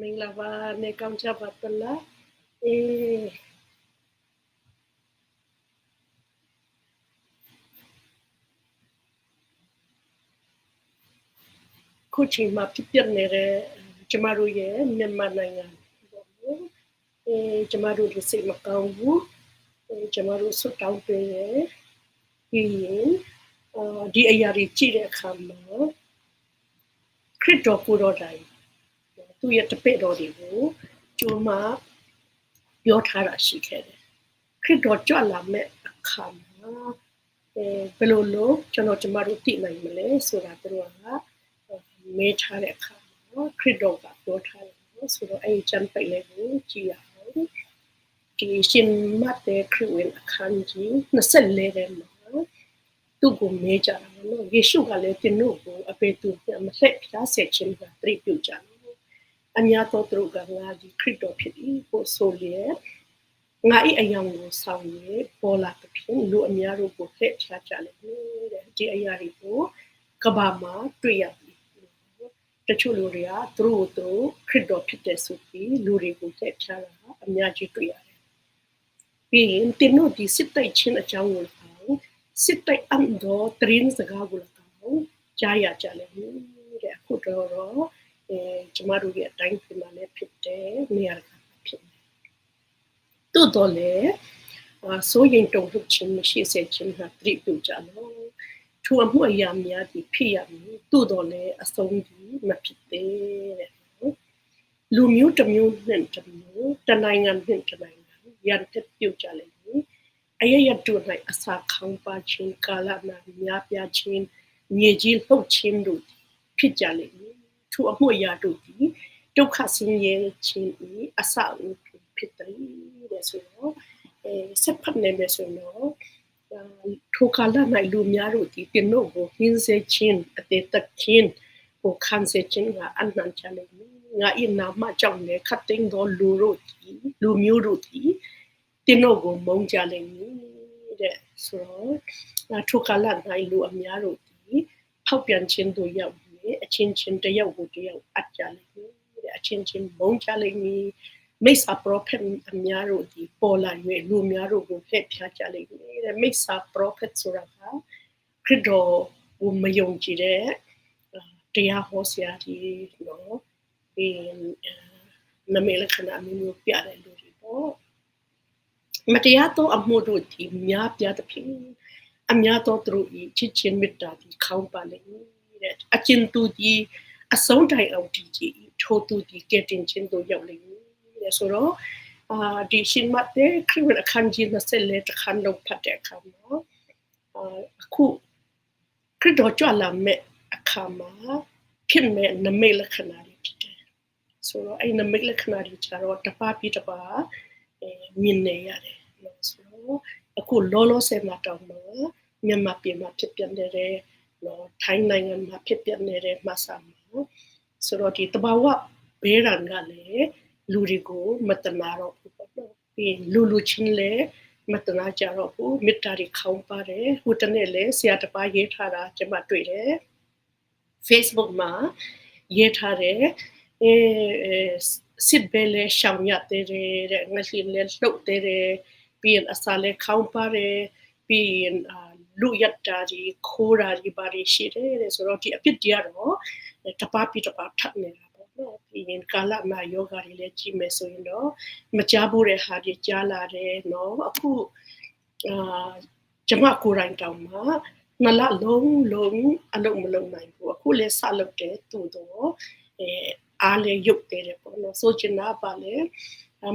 မင်္ဂလာပါနေကောင်းကြပါတလားအေးခုချိန်မှာဖြစ်ပျက်နေတဲ့ကျမတို့ရဲ့မြန်မာနိုင်ငံပေါ့နော်အဲကျမတို့ဒီစိတ်မကောင်းဘူးအဲကျမတို့ဆွတ်တောင်းပေးရပြီးရင်အာဒီအရာတွေကြည့်တဲ့အခါမှာခရစ်တော်ကိုယ်တော်တိုင် သူ့ရဲ့တပည့်တော်တွေကိုကျိုးမပြောထားတာရှိခဲ့တယ်ခရစ်တော်ကြွလာမဲ့အခါမှာအဲဘယ်လိုလို့ကျွန်တော်ကျမတို့သိနိုင်မလဲဆိုတာသူတို့ကမေးထားတဲ့အခါမှာခရစ်တော်ကပြောထားတယ်နော်ဆိုတော့အဲ့ဒီချမ်းပိတ်လေးကိုကြည့်ရအောင်ဒီရှင်မတ်တဲ့ခရစ်ဝင်အခန်းကြီး24ထဲမှာသူ့ကိုမေးကြတာနော်ယေရှုကလည်းတင်တို့ကိုအပေသူမဆက်ဖျားဆက်ခြင်းကပြိပြုကြတယ် အများသောသူတို့ကငါဒီခရစ်တော်ဖြစ်၏ကိုဆိုလျက်ငါ၏အယောင်ကိုဆောင်ရပေါ်လာသဖြင့်လူအများတို့ကိုဖက်ချကြလိမ့်မယ်တဲ့ဒီအရာတွေကိုကဘာမှာတွေ့ရပြီတချို့လူတွေကသူတို့တို့ခရစ်တော်ဖြစ်တဲ့ဆိုပြီးလူတွေကိုဖက်ချတာအများကြီးတွေ့ရတယ်ပြီးရင်တင်တို့ဒီစစ်တိုက်ခြင်းအကြောင်းကိုလည်းစစ်တိုက်အမ်တော်တရင်စကားကိုလည်းကြားရကြလိမ့်မယ်တဲ့အခုတော့အဲ ကျမတို့ရဲ့အတိုင်းပြည်မှာလည်းဖြစ်တယ်နေရာကဖြစ်တယ်တိုးတော့လေအဆိုရင်တုံ့ထုတ်ခြင်းမရှိစေခြင်းဟာပြိပြုကြလို့ထူအမှုအရာများဒီဖြစ်ရမည်တိုးတော့လေအဆုံးဒီမဖြစ်သေးတဲ့လူမျိုးတစ်မျိုးနဲ့တစ်မျိုးတနိုင်ငံနဲ့တစ်နိုင်ငံရန်တက်ပြုတ်ကြလိမ့်မယ်အရရတူ၌အစာခေါင်းပါခြင်းကာလနာများပြားခြင်းမြေကြီးလှုပ်ခြင်းတို့ဖြစ်ကြလိမ့်မယ် ထိုအမှုရာတို့သည်ဒုက္ခဆင်းရဲခြင်းဤအစအဦးဖြစ်တယ်တဲ့ဆိုတော့အဲဆက်ဖတ်နေမယ်ဆိုတော့ထိုကာလ၌လူများတို့သည်တင်တို့ကိုဟင်းစေခြင်းအတေတခြင်းကိုခံစေခြင်းကအနန္တလည်းငါဤနာမကြောင့်လည်းခတ်သိမ်းသောလူတို့သည်လူမျိုးတို့သည်တင်တို့ကိုမုန်းကြလိမ့်မည်တဲ့ဆိုတော့ထိုကာလ၌လူအများတို့သည်ဖောက်ပြန်ခြင်းတို့ရောက် အချင်းချင်းတယောက်ကိုတယောက်အပ်ကြလိမ့်မယ်တဲ့အချင်းချင်းမုန်းကြလိမ့်မည်မိစ္ဆာပရောဖက်အများတို့ဒီပေါ်လာ၍လူများတို့ကိုဖက်ဖြားကြလိမ့်မယ်တဲ့မိစ္ဆာပရောဖက်ဆိုတာကခရစ်တော်ကိုမယုံကြည်တဲ့တရားဟောဆရာကြီးနော်ဒီနမေလခဏမျိုးမျိုးပြတဲ့လူတွေပေါ့မတရားသောအမှုတို့ဒီများပြသဖြင့်အများသောသူတို့ဤချစ်ချင်းမေတ္တာဒီခေါင်းပါလိမ့်မယ် တဲ့အကျဉ်သူဒီအဆုံးတိုင်အောင်ဒီကြီးထိုသူဒီကတင်ချင်းတို့ရောက်လိမ့်မယ်ဆိုတော့အာဒီရှင်မတ်တဲ့ခရစ်အခန်းကြီး24တခန်းလုံးဖတ်တဲ့အခါမှာအာအခုခရစ်တော်ကြွလာမဲ့အခါမှာဖြစ်မဲ့နမိတ်လက္ခဏာတွေဖြစ်တယ်ဆိုတော့အဲ့နမိတ်လက္ခဏာတွေကျတော့တပါးပြီးတပါးအဲမြင်နေရတယ်လို့ဆိုတော့အခုလောလောဆယ်မှာတောင်မှမြန်မာပြည်မှာဖြစ်ပြန်တဲ့ နော်ထိုင်းနိုင်ငံမှာဖြစ်ပျက်နေတဲ့မဆာမှာဆိုတော့ဒီတဘာဝဘေးရန်ကလည်းလူတွေကိုမတနာတော့ဘူးပေါ့နော်ပြီးလူလူချင်းလည်းမတနာကြတော့ဘူးမေတ္တာတွေခေါင်းပါတယ်ဟိုတနေ့လည်းဆရာတပါးရေးထားတာကျွန်မတွေ့တယ် Facebook မှာရေးထားတယ်အဲစစ်ဘဲလေရှောင်ရတဲ့တဲ့ငါစီလေလှုပ်တဲ့ပြီးရင်အစားလေခေါင်းပါတယ်ပြီးရင် လူရတာကြီးခိုးတာကြီးပါရီရှိတယ်တဲ့ဆိုတော့ဒီအဖြစ်တရားတော့တပပြတပထပ်နေတာပေါ့နော်ပြီးရင်ကာလမှာယောဂတွေလည်းကြည့်မယ်ဆိုရင်တော့မကြားဘူးတဲ့ဟာတွေကြားလာတယ်နော်အခုအာကျမကိုယ်တိုင်တောင်မှနလလုံးလုံးအလုံးမလုံးနိုင်ဘူးအခုလည်းဆက်လုပ်တယ်သူတော့အဲအားလည်းရုပ်တယ်ပေါ့နော်ဆိုချင်တာပါလေ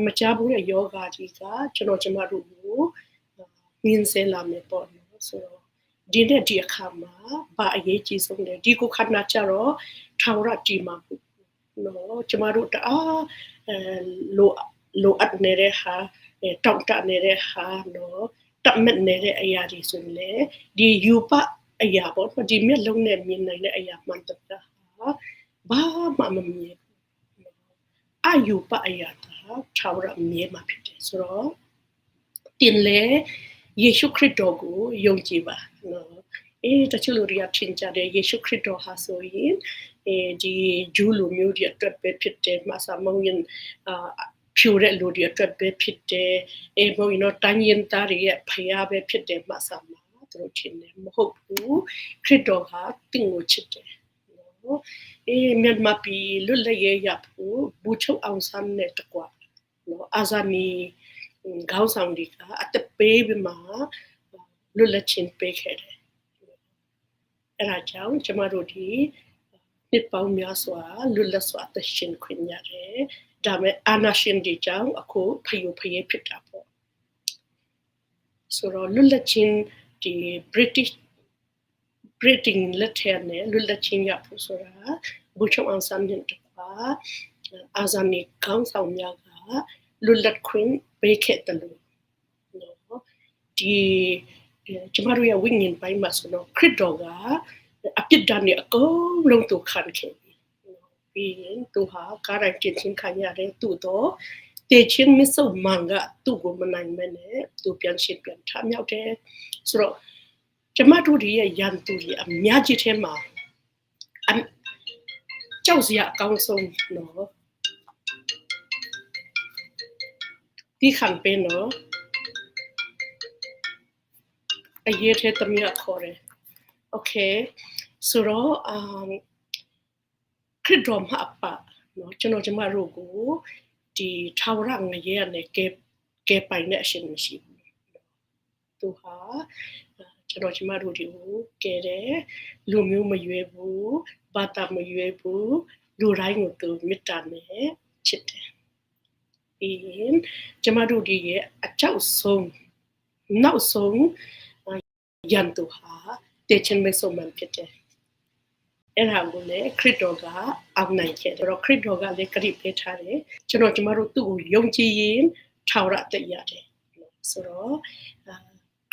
မကြားဘူးတဲ့ယောဂကြီးကကျွန်တော်ကျမတို့ကိုမြင်စဲလာမယ်ပေါ့နော်ဆိုတော့ ဒီနဲ့ဒီအခါမှာဘာအရေးကြီးဆုံးလဲဒီကိုခဏကြတော့ထာဝရကြည်မှာဘူးနော်ကျမတို့တအားအဲလိုလိုအပ်နေတဲ့ဟာတောက်တနေတဲ့ဟာနော်တတ်မဲ့နေတဲ့အရာတွေဆိုရင်လေဒီယူပအရာပေါ့ဒီမျက်လုံးနဲ့မြင်နိုင်တဲ့အရာမှန်တတ်တာဟာဘာမှမမြင်အယူပအရာတာထာဝရမြဲမှာဖြစ်တယ်ဆိုတော့တင်လေ ယေရှုခရစ်တော်ကိုယုံကြည်ပါနော်အေးတချို့လူတွေကထင်ကြတယ်ယေရှုခရစ်တော်ဟာဆိုရင်အဲဒီဂျူးလူမျိုးတွေအတွက်ပဲဖြစ်တယ်မှာစာမုံရင်အာဖြိုတဲ့လူတွေအတွက်ပဲဖြစ်တယ်အေးဘုံရင်တော့တိုင်းရင်သားတွေရဲ့ဖရားပဲဖြစ်တယ်မှာစာမှာသူတို့ထင်တယ်မဟုတ်ဘူးခရစ်တော်ဟာတင့်ကိုချစ်တယ်နော်အေးမြန်မာပြည်လွတ်လပ်ရေးရဖို့ဘူချုပ်အောင်ဆန်းနဲ့တကွာနော်အာဇာနည်ခေါင်းဆောင်တွေကအသက် ပေးပြီးမှလွတ်လပ်ခြင်းပေးခဲ့တယ်အဲ့ဒါကြောင့်ကျမတို့ဒီနှစ်ပေါင်းများစွာလွတ်လပ်စွာသက်ရှင်ခွင့်ရတယ်ဒါမဲ့အာနာရှင်ဒီကြောင့်အခုဖယိုဖယဲဖြစ်တာပေါ့ဆိုတော့လွတ်လပ်ခြင်းဒီ British Britain လက်ထက်နဲ့လွတ်လပ်ခြင်းရဖို့ဆိုတာဘူချုံအောင်ဆမ်ရင်တပါအာဇာနည်ကောင်းဆောင်များကလွတ်လပ်ခွင့်ပေးခဲ့တယ်လို့နော် ဒီကျမတို့ရဲ့ဝိညာဉ်ပိုင်းမှာဆိုတော့ခရစ်တော်ကအပြစ်ဒဏ်နဲ့အကုန်လုံးသူခံခဲ့ပြီပြီးရင်သူဟာကာရိုက်တင်ချင်းခံရတဲ့သူတော့တေချင်းမဆုမန်ကသူ့ကိုမနိုင်မနဲ့သူပြန်ရှင်းပြန်ထမြောက်တယ်ဆိုတော့ကျမတို့ရဲ့ရန်သူကြီးအများကြီးထဲမှာအကြောက်စရာအကောင်းဆုံးနော်ဒီခံပေးနော် အရေးထဲသမီးကခေါ်တယ်။ Okay ဆိုတော့ um ခရစ်တော်မှာအပနော်ကျွန်တော်ကျမတို့ကိုဒီထာဝရငရေကနေကဲကဲပိုင်တဲ့အရှင်မရှိဘူး။သူဟာကျွန်တော်ကျမတို့ဒီကိုကဲတယ်လူမျိုးမရွေးဘူးဘာသာမရွေးဘူးလူတိုင်းကိုသူမေတ္တာနဲ့ချစ်တယ်။ပြီးရင်ကျမတို့ဒီရဲ့အကြောက်ဆုံးနောက်ဆုံး ယန်တူဟာတေချင်မေဆိုမန်ဖြစ်တယ်အဲ့ဒါကိုလည်းခရစ်တော်ကအောင်နိုင်ခဲ့တယ်။အဲ့တော့ခရစ်တော်ကလည်းကြိပေးထားတယ်။ကျွန်တော်ကျမတို့သူ့ကိုယုံကြည်ရင်ထာဝရတရားတယ်။ဆိုတော့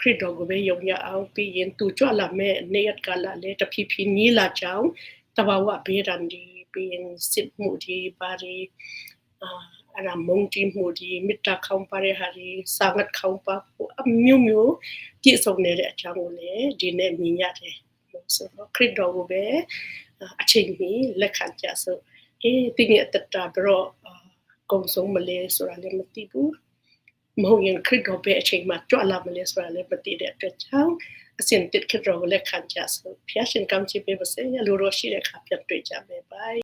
ခရစ်တော်ကိုပဲယုံရအောင်ပြီးရင်သူကြွလာမဲ့နေရကလာလည်းတဖြည်းဖြည်းနီးလာကြောင်းတဘာဝဘေးရန်ဒီပြီးရင်စစ်မှုဒီပါရီ အာအဲ့ဒါမုံတီမှုဒီမေတ္တာခေါင်းပါတဲ့ဟာဒီစာငတ်ခေါင်းပါအမျိုးမျိုးပြည့်စုံနေတဲ့အကြောင်းကိုလည်းဒီနေ့မြင်ရတယ်ဆိုတော့ခရစ်တော်ကိုပဲအချိန်မီလက်ခံကြဆိုအေးတင်းရဲ့တတဘရောကုံဆုံးမလဲဆိုတာလည်းမသိဘူးမဟုတ်ရင်ခရစ်တော်ပဲအချိန်မှကြွလာမလဲဆိုတာလည်းမသိတဲ့အတွက်ကြောင့်အစဉ်တစ်ခရစ်တော်ကိုလက်ခံကြဆိုဖျားရှင်ကောင်းချီးပေးပါစေရလိုတော့ရှိတဲ့အခါပြန်တွေ့ကြမယ် bye